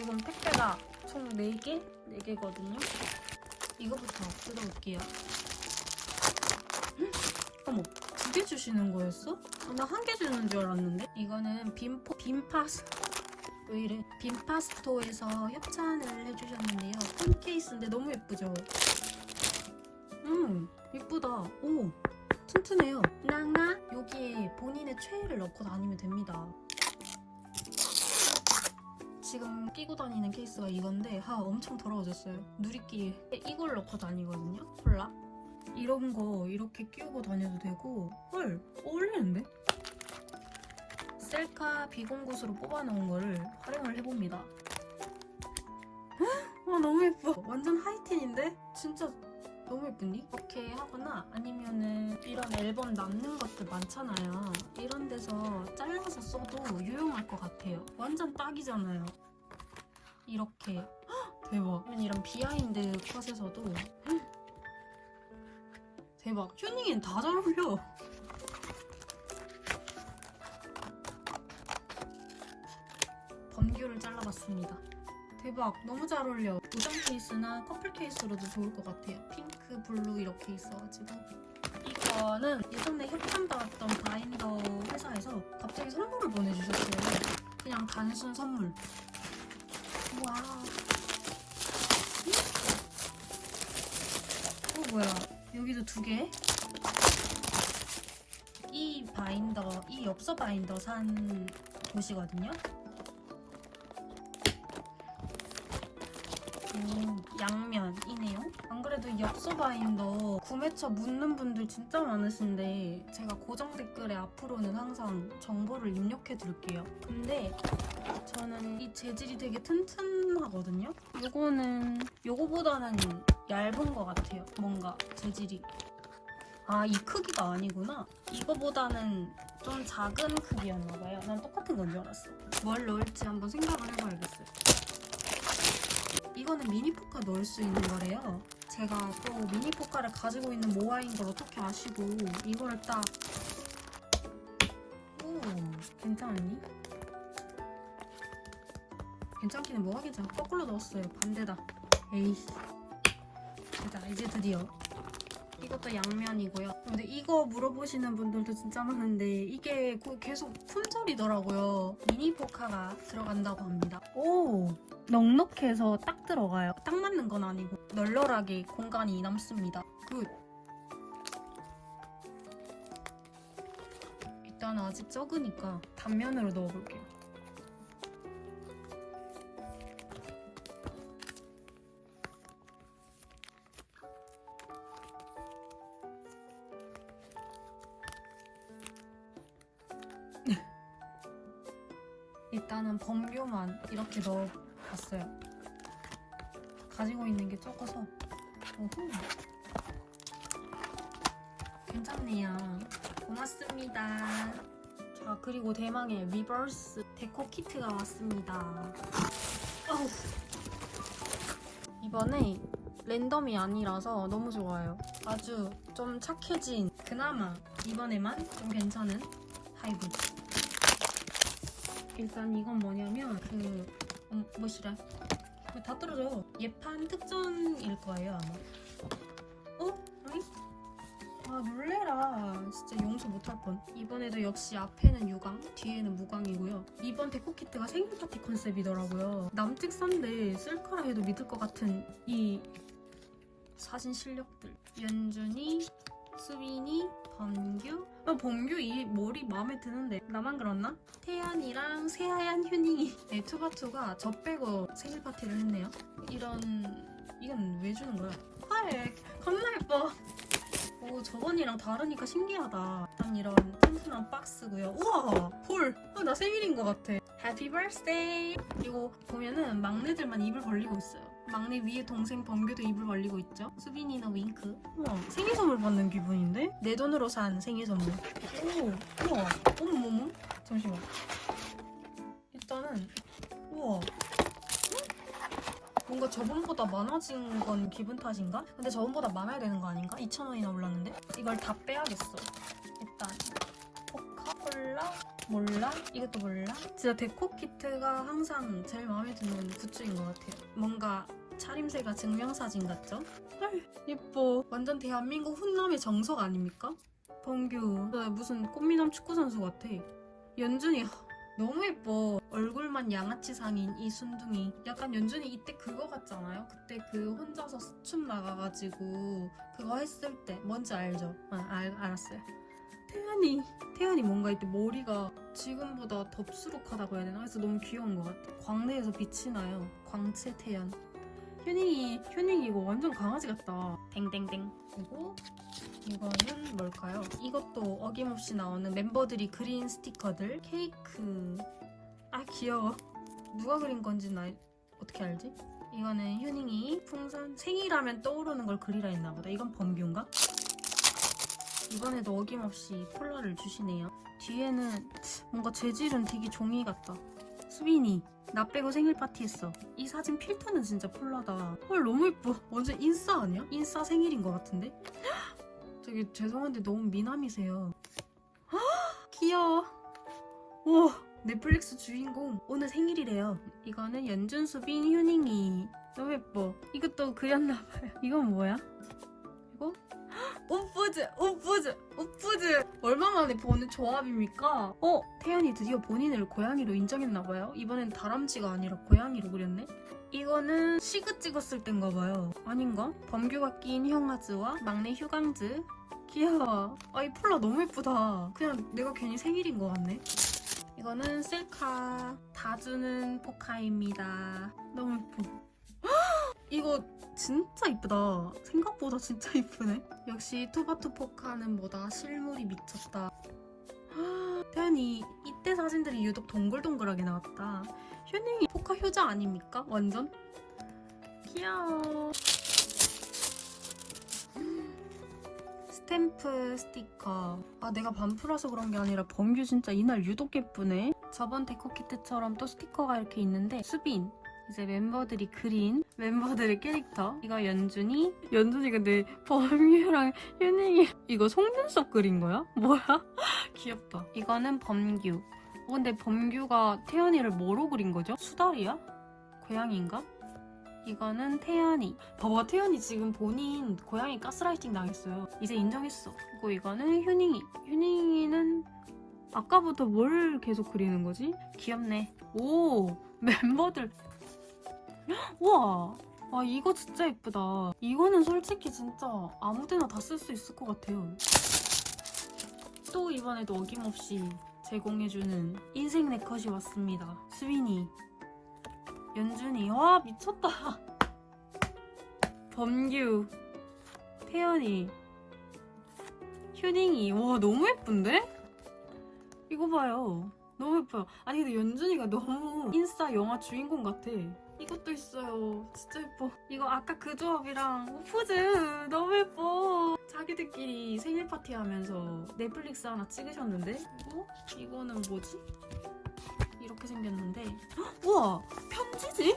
지금 택배가 총 4개? 4개거든요. 이거부터 뜯어볼게요. 헉, 어머, 두 개 주시는 거였어? 어, 나한 개 주는 줄 알았는데? 이거는 빔포, 빔파스. 왜 이래? 빔파스토에서 협찬을 해주셨는데요. 폰 케이스인데 너무 예쁘죠? 음, 예쁘다. 오, 튼튼해요. 낭나 여기에 본인의 최애를 넣고 다니면 됩니다. 지금 끼고 다니는 케이스가 이건데 하 엄청 더러워졌어요. 누리끼리 이걸 넣고 다니거든요. 콜라. 이런 거 이렇게 끼우고 다녀도 되고 헐 어울리는데? 셀카 비공구스로 뽑아놓은 거를 활용을 해봅니다. 와 너무 예뻐. 완전 하이틴인데? 진짜 너무 예쁜디? 이렇게 하거나 아니면은 이런 앨범 남는 것들 많잖아요. 이런 데서 잘라서 써도 유용할 것 같아요. 완전 딱이잖아요. 이렇게 헉, 대박. 이런 비하인드 컷에서도 헉, 대박. 휴닝이는 다잘 어울려. 범규를 잘라봤습니다. 대박. 너무 잘 어울려. 도장 케이스나 커플 케이스로도 좋을 것 같아요. 핑크 블루 이렇게 있어가지고. 이거는 예전에 협찬 받았던 바인더 회사에서 갑자기 선물을 보내주셨어요. 그냥 단순 선물. 와우 어 뭐야. 여기도 두개? 이 바인더 이 엽서 바인더 산 곳이거든요 양면이네요. 안 그래도 이 엽서 바인더 구매처 묻는 분들 진짜 많으신데 제가 고정 댓글에 앞으로는 항상 정보를 입력해 둘게요. 근데 저는 이 재질이 되게 튼튼하거든요. 요거는 요거보다는 얇은 것 같아요. 뭔가 재질이. 아, 이 크기가 아니구나. 이거보다는 좀 작은 크기였나봐요. 난 똑같은 건 줄 알았어. 뭘 넣을지 한번 생각을 해봐야겠어요. 이거는 미니 포카 넣을 수 있는 거래요. 제가 또 미니 포카를 가지고 있는 모아인 걸 어떻게 아시고 이거를 딱 오, 괜찮니? 괜찮기는 뭐가 괜찮아? 거꾸로 넣었어요. 반대다. 에이씨. 자, 이제 드디어 이것도 양면이고요. 근데 이거 물어보시는 분들도 진짜 많은데 이게 고- 계속 품절이더라고요. 미니 포카가 들어간다고 합니다. 오, 넉넉해서 딱 들어가요. 딱 맞는 건 아니고 널널하게 공간이 남습니다. 굿. 일단 아직 적으니까 단면으로 넣어볼게요. 이렇게 넣어봤어요. 가지고 있는 게 적어서. 오호. 괜찮네요. 고맙습니다. 자, 그리고 대망의 리버스 데코 키트가 왔습니다. 어우. 이번에 랜덤이 아니라서 너무 좋아요. 아주 좀 착해진, 그나마 이번에만 좀 괜찮은 하이브. 일단 이건 뭐냐면 그 음, 뭐시라? 그다 떨어져. 예판 특전일 거예요 아마. 어? 아니? 아 놀래라. 진짜 용서 못할 뻔. 이번에도 역시 앞에는 유광 뒤에는 무광이고요. 이번 데코 키트가 생일 파티 컨셉이더라고요. 남특산데 쓸까라 해도 믿을 것 같은 이 사진 실력들. 연준이 수빈이 범규 아 범규 이 머리 마음에 드는데 나만 그렇나? 태연이랑 새하얀 휴닝이. 네, 투바투가 저 빼고 생일 파티를 했네요. 이런 이건 왜 주는 거야? 헐 겁나 예뻐. 오 저번이랑 다르니까 신기하다. 일단 이런 튼튼한 박스고요. 우와 헐나 생일인 것 같아. 해피 버스데이 그리고 보면은 막내들만 입을 벌리고 있어요 막내 위에 동생 범규도 입을 벌리고 있죠 수빈이는 윙크 우와 생일 선물 받는 기분인데? 내 돈으로 산 생일 선물 오 우와 어머머머 잠시만 일단은 우와 뭔가 저번보다 많아진 건 기분 탓인가? 근데 저번보다 많아야 되는 거 아닌가? 2,000원이나 올랐는데? 이걸 다 빼야겠어. 일단 코카콜라 몰라? 이것도 몰라? 진짜 데코 키트가 항상 제일 마음에 드는 굿즈인 것 같아요. 뭔가 차림새가 증명사진 같죠? 헐 예뻐. 완전 대한민국 훈남의 정석 아닙니까? 범규 나 무슨 꽃미남 축구 선수 같아. 연준이 너무 예뻐. 얼굴만 양아치 상인 이 순둥이. 약간 연준이 이때 그거 같잖아요? 그때 그 혼자서 스춤 나가가지고 그거 했을 때 뭔지 알죠? 아, 알, 알았어요. 태연이 태연이 뭔가 이때 머리가 지금보다 덥수룩하다고 해야 되나? 그래서 너무 귀여운 것 같아. 광대에서 빛이 나요. 광채 태연. 휴닝이 휴닝이 이거 완전 강아지 같다. 땡땡땡. 그리고 이거는 뭘까요? 이것도 어김없이 나오는 멤버들이 그린 스티커들 케이크 아 귀여워 누가 그린 건지 나 어떻게 알지? 이거는 휴닝이 풍선 생일하면 떠오르는 걸 그리라 했나 보다 이건 범규인가? 이번에도 어김없이 폴라를 주시네요 뒤에는 뭔가 재질은 되게 종이 같다 수빈이 나 빼고 생일 파티 했어 이 사진 필터는 진짜 폴라다 헐 너무 예뻐 완전 인싸 아니야? 인싸 생일인 것 같은데? 저기 죄송한데 너무 미남이세요. 귀여워. 와 넷플릭스 주인공 오늘 생일이래요. 이거는 연준 수빈 휴닝이 너무 예뻐. 이것도 그렸나봐요. 이건 뭐야? 이거? 오프즈 오프즈 오프즈 얼마 만에 보는 조합입니까? 어 태연이 드디어 본인을 고양이로 인정했나봐요. 이번엔 다람쥐가 아니라 고양이로 그렸네. 이거는 시그 찍었을 땐가 봐요. 아닌가? 범규가 낀 형아즈와 막내 휴강즈. 귀여워. 아, 이 폴라 너무 예쁘다. 그냥 내가 괜히 생일인 것 같네. 이거는 셀카 다 주는 포카입니다. 너무 예뻐. 헉! 이거 진짜 이쁘다. 생각보다 진짜 이쁘네. 역시 투바투 포카는 뭐다 실물이 미쳤다. 헉, 태연이 이때 사진들이 유독 동글동글하게 나왔다. 휴닝이 포카 효자 아닙니까? 완전? 귀여워. 스탬프 스티커. 아, 내가 반프라서 그런 게 아니라 범규 진짜 이날 유독 예쁘네. 저번 데코키트처럼 또 스티커가 이렇게 있는데, 수빈. 이제 멤버들이 그린 멤버들의 캐릭터. 이거 연준이. 연준이 근데 범규랑 휴닝이. 이거 속눈썹 그린 거야? 뭐야? 귀엽다. 이거는 범규. 어, 근데 범규가 태연이를 뭐로 그린 거죠? 수달이야? 고양이인가? 이거는 태연이. 봐봐, 태연이 지금 본인 고양이 가스라이팅 당했어요. 이제 인정했어. 그리고 이거는 휴닝이. 휴닝이는 아까부터 뭘 계속 그리는 거지? 귀엽네. 오, 멤버들. 우와. 아, 이거 진짜 예쁘다. 이거는 솔직히 진짜 아무데나 다 쓸 수 있을 것 같아요. 또 이번에도 어김없이 제공해주는 인생 네컷이 왔습니다. 수빈이, 연준이, 와 미쳤다. 범규, 태연이, 휴닝이, 와 너무 예쁜데? 이거 봐요. 너무 예뻐요. 아니 근데 연준이가 너무 인싸 영화 주인공 같아. 이것도 있어요. 진짜 예뻐. 이거 아까 그 조합이랑 오프즈 너무 예뻐. 자기들끼리 생일 파티 하면서 넷플릭스 하나 찍으셨는데 그리고 이거는 뭐지? 이렇게 생겼는데 헉, 우와 편지지?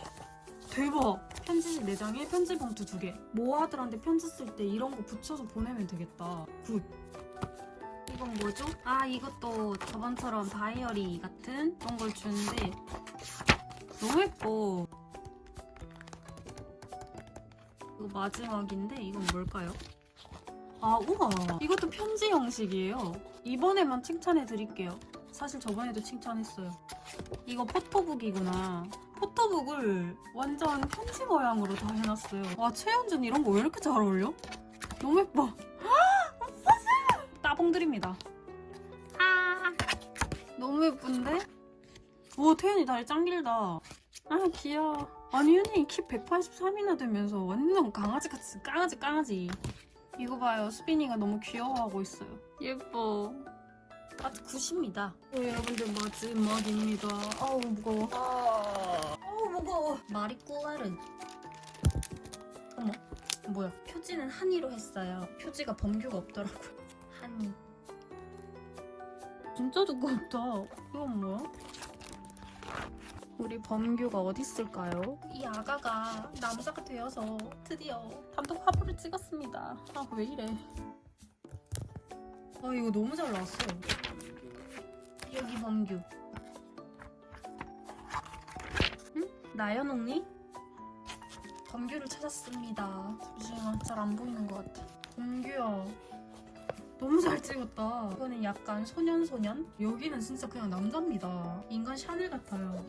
대박 편지지 4장에 편지 봉투 2개 모아들한테 편지 쓸 때 이런 거 붙여서 보내면 되겠다 굿 이건 뭐죠? 아 이것도 저번처럼 다이어리 같은 그런 걸 주는데 너무 예뻐 이거 마지막인데 이건 뭘까요? 아 우와! 이것도 편지 형식이에요. 이번에만 칭찬해 드릴게요. 사실 저번에도 칭찬했어요. 이거 포토북이구나. 포토북을 완전 편지 모양으로 다 해놨어요. 와 최현준 이런 거 왜 이렇게 잘 어울려? 너무 예뻐. 따봉 드립니다. 아. 너무 예쁜데? 오 태연이 다리 짱 길다. 아 귀여워 아니 현이 키 183이나 되면서 완전 강아지같이 강아지 강아지. 이거 봐요. 수빈이가 너무 귀여워하고 있어요. 예뻐. 아주 굿입니다. 어, 여러분들 마지막입니다. 아우 무거워. 아우 무거워. 말이 꾸아른. 어머 뭐야? 표지는 한이로 했어요. 표지가 범규가 없더라고요. 한이. 진짜 두껍다. 이건 뭐야? 우리 범규가 어디 있을까요? 이 아가가 남자가 되어서 드디어 단독 화보를 찍었습니다. 아 왜 이래? 아 이거 너무 잘 나왔어. 여기 범규. 응? 나연 언니? 범규를 찾았습니다. 잠시만 잘 안 보이는 것 같아. 범규야. 너무 잘 찍었다. 이거는 약간 소년소년? 여기는 진짜 그냥 남자입니다. 인간 샤넬 같아요.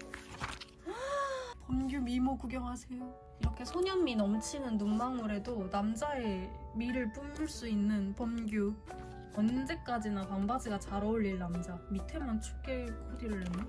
범규 미모 구경하세요. 이렇게 소년미 넘치는 눈망울에도 남자의 미를 뿜을 수 있는 범규. 언제까지나 반바지가 잘 어울릴 남자. 밑에만 춥게 코디를 했나?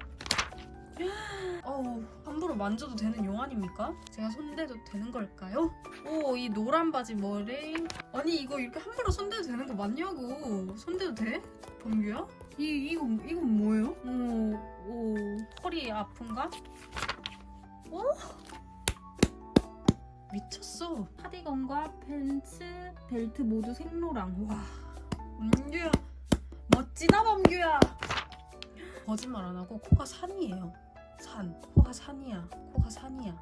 어우, 함부로 만져도 되는 용 아닙니까? 제가 손대도 되는 걸까요? 오, 이 노란 바지 뭐래? 아니, 이거 이렇게 함부로 손대도 되는 거 맞냐고. 손대도 돼? 범규야? 이, 이거, 이건 뭐예요? 오, 오, 허리 아픈가? 오? 미쳤어. 카디건과 팬츠, 벨트 모두 생로랑. 와, 범규야. 멋지다, 범규야. 거짓말 안 하고 코가 산이에요. 산. 코가 산이야. 코가 산이야.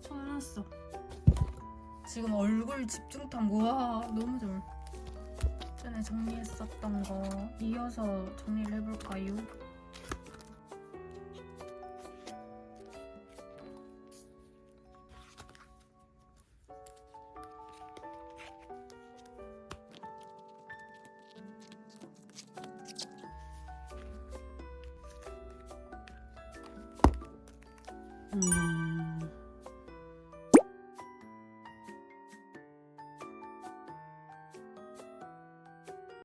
손났어. 지금 얼굴 집중탐. 와, 너무 좋아. 전에 정리했었던 거 이어서 정리를 해볼까요? 음.